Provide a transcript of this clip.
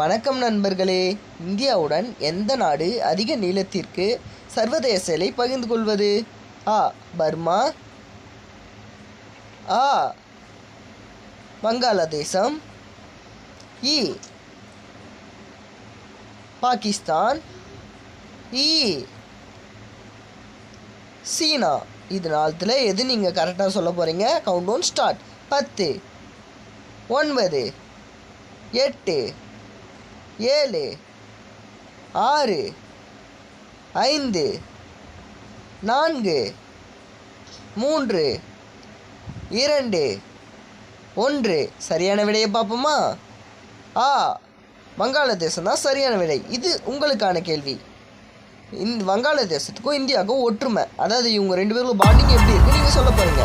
வணக்கம் நண்பர்களே. இந்தியாவுடன் எந்த நாடு அதிக நீளத்திற்கு சர்வதேச எல்லை பகிர்ந்து கொள்வது? ஆ பர்மா. ஆ வங்காளதேசம். இ பாகிஸ்தான். இ சீனா. இது நாளத்தில் எது நீங்கள் கரெக்டாக சொல்ல போகிறீங்க கவுண்ட் ஒன் ஸ்டார்ட் பத்து ஒன்பது எட்டு ஏழு ஆறு ஐந்து நான்கு மூன்று இரண்டு ஒன்று. சரியான விடையை பார்ப்போமா? ஆ வங்காளதேசம் தான் சரியான விடை. இது உங்களுக்கான கேள்வி. இந்த வங்காளதேசத்துக்கும் இந்தியாவுக்கும் ஒற்றுமை. அதாவது இவங்க ரெண்டு பேரும் பாண்டிங் எப்படி இருக்குன்னு நீங்கள் சொல்ல போகிறீங்க